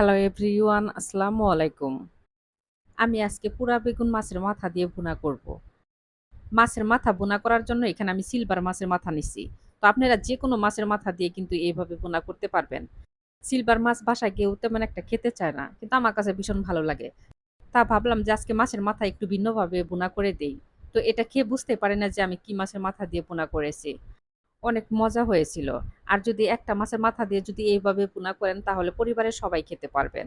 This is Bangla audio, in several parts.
হ্যালো এভরিওয়ান আসসালামু আলাইকুম আমি আজকে পুরা বেগুন মাছের মাথা দিয়ে ভুনা করব। মাছের মাথা ভুনা করার জন্য এখানে আমি সিলভার মাছের মাথা নিছি। তো আপনারা যে কোনো মাছের মাথা দিয়ে কিন্তু এইভাবে ভুনা করতে পারবেন। সিলভার মাছ বাসায় কেউ তেমন একটা খেতে চায় না, কিন্তু আমার কাছে ভীষণ ভালো লাগে। তা ভাবলাম যে আজকে মাছের মাথা একটু ভিন্নভাবে ভুনা করে দেই। তো এটা খেয়ে বুঝতে পারে না যে আমি কি মাছের মাথা দিয়ে ভুনা করেছি। অনেক মজা হয়েছিল। আর যদি একটা মাছের মাথা দিয়ে যদি এইভাবে ভুনা করেন, তাহলে পরিবারের সবাই খেতে পারবেন।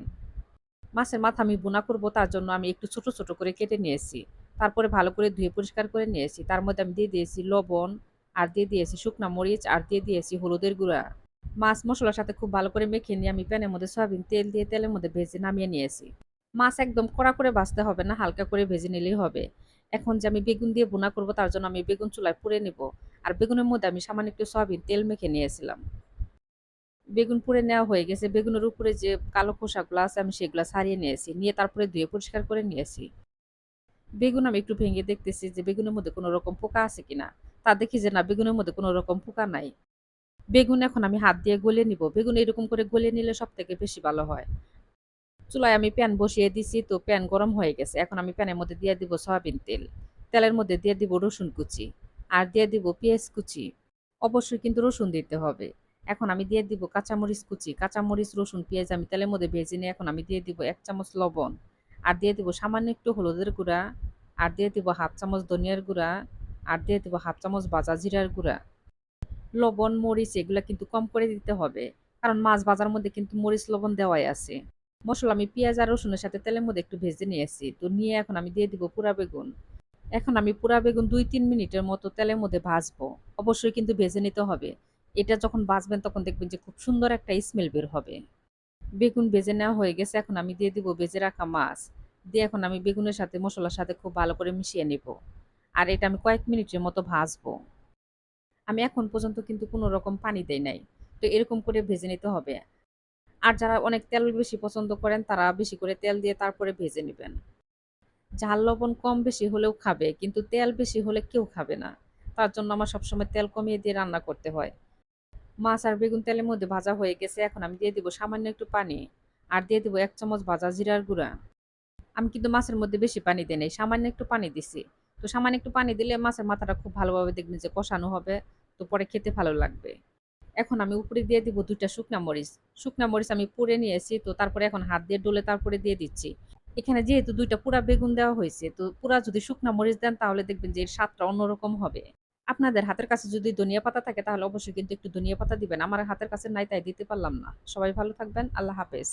মাছের মাথা আমি ভুনা করব, তার জন্য আমি একটু ছোট ছোট করে কেটে নিয়েছি। তারপরে ভালো করে ধুয়ে পরিষ্কার করে নিয়েছি। তার মধ্যে আমি দিয়ে দিয়েছি লবণ, আর দিয়ে দিয়েছি শুকনো মরিচ, আর দিয়ে দিয়েছি হলুদের গুঁড়া। মাছ মশলার সাথে খুব ভালো করে মেখে নিয়ে আমি প্যানের মধ্যে সয়াবিন তেল দিয়ে তেলের মধ্যে ভেজে নামিয়ে নিয়েছি। মাছ একদম কড়া করে ভাজতে হবে না, হালকা করে ভেজে নিলেই হবে। এখন যে আমি বেগুন দিয়ে ভুনা করব, তার জন্য আমি বেগুন চুলায় পুড়ে নিব। আর বেগুনের মধ্যে আমি সামান্য একটু সয়াবিন তেল মেখে নিয়েছিলাম। বেগুন পুড়ে নেওয়া হয়ে গেছে। বেগুনের উপরে যে কালো খোসাগুলো আছে, আমি সেগুলো ছাড়িয়ে নিয়েছি। নিয়ে তারপরে ধুয়ে পরিষ্কার করে নিয়েছি। বেগুন আমি একটু ভেঙে দেখতেছি যে বেগুনের মধ্যে কোনো রকম পোকা আছে কিনা। তা দেখি যে না, বেগুনের মধ্যে কোনো রকম পোকা নাই। বেগুন এখন আমি হাত দিয়ে গলে নিব। বেগুন এরকম করে গলে নিলে সব থেকে বেশি ভালো হয়। চুলায় আমি প্যান বসিয়ে দিছি, তো প্যান গরম হয়ে গেছে। এখন আমি প্যানের মধ্যে দিয়ে দিব সয়াবিন তেল। তেলের মধ্যে দিয়ে দিব রসুন কুচি আর দিয়ে দিব পেঁয়াজ কুচি। অবশ্যই কিন্তু রসুন দিতে হবে। এখন আমি দিয়ে দিব কাঁচামরিচ কুচি। কাঁচামরিচ, রসুন, পেঁয়াজ আমি তেলের মধ্যে ভেজে নিয়ে এখন আমি দিয়ে দিব এক চামচ লবণ আর দিয়ে দিব সামান্য একটু হলুদের গুঁড়া আর দিয়ে দিব হাফ চামচ ধনিয়ার গুঁড়া আর দিয়ে দিব হাফ চামচ বাজা জিরার গুঁড়া। লবণ, মরিচ এগুলো কিন্তু কম করে দিতে হবে। কারণ মাছ বাজার মধ্যে কিন্তু মরিচ, লবণ দেওয়াই আছে। মশলা আমি পেঁয়াজ আর রসুনের সাথে তেলের মধ্যে একটু ভেজে নিয়েছি তো নিয়ে এখন আমি দিয়ে দিব পুরা বেগুন। এখন আমি পুরা বেগুন দুই তিন মিনিটের মতো তেলের মধ্যে ভাজবো। অবশ্যই কিন্তু ভেজে নিতে হবে। এটা যখন ভাজবেন তখন দেখবেন যে খুব সুন্দর একটা স্মেল বের হবে। বেগুন ভেজে নেওয়া হয়ে গেছে। এখন আমি দিয়ে দিব ভেজে রাখা মাছ। দিয়ে এখন আমি বেগুনের সাথে, মশলার সাথে খুব ভালো করে মিশিয়ে নেব। আর এটা আমি কয়েক মিনিটের মতো ভাজবো। আমি এখন পর্যন্ত কিন্তু কোনো রকম পানি দেই নাই। তো এরকম করে ভেজে নিতে হবে। আর যারা অনেক তেল বেশি পছন্দ করেন, তারা বেশি করে তেল দিয়ে তারপরে ভেজে নেবেন। ঝাল লবণ কম বেশি হলেও খাবে, কিন্তু তেল বেশি হলে কেউ খাবে না। তার জন্য আমার সবসময় তেল কমিয়ে দিয়ে রান্না করতে হয়। মাছ আর বেগুন তেলের মধ্যে ভাজা হয়ে গেছে, এখন আমি দিয়ে দিব সামান্য একটু পানি। আর দিয়ে দিব এক চামচ ভাজা জিরার গুঁড়া। আমি কিন্তু মাছের মধ্যে বেশি পানি দিই নাই, সামান্য একটু পানি দিছি। তো সামান্য একটু পানি দিলে মাছের মাথাটা খুব ভালোভাবে দেখবেন যে কষানো হবে, তো পরে খেতে ভালো লাগবে। এখন আমি উপরে দিয়ে দিব দুইটা শুকনা মরিচ। শুকনা মরিচ আমি পুড়ে নিয়েছি, তো তারপরে এখন হাত দিয়ে ডোলে তারপরে দিয়ে দিচ্ছি। এখানে যেহেতু দুইটা পুরা বেগুন দেওয়া হয়েছে, তো পুরা যদি শুকনা মরিচ দেন তাহলে দেখবেন যে এর স্বাদটা অন্যরকম হবে। আপনাদের হাতের কাছে যদি ধনিয়া পাতা থাকে তাহলে অবশ্যই কিন্তু একটু ধনিয়া পাতা দিবেন। আমার হাতের কাছে নাই, তাই দিতে পারলাম না। সবাই ভালো থাকবেন, আল্লাহ হাফেজ।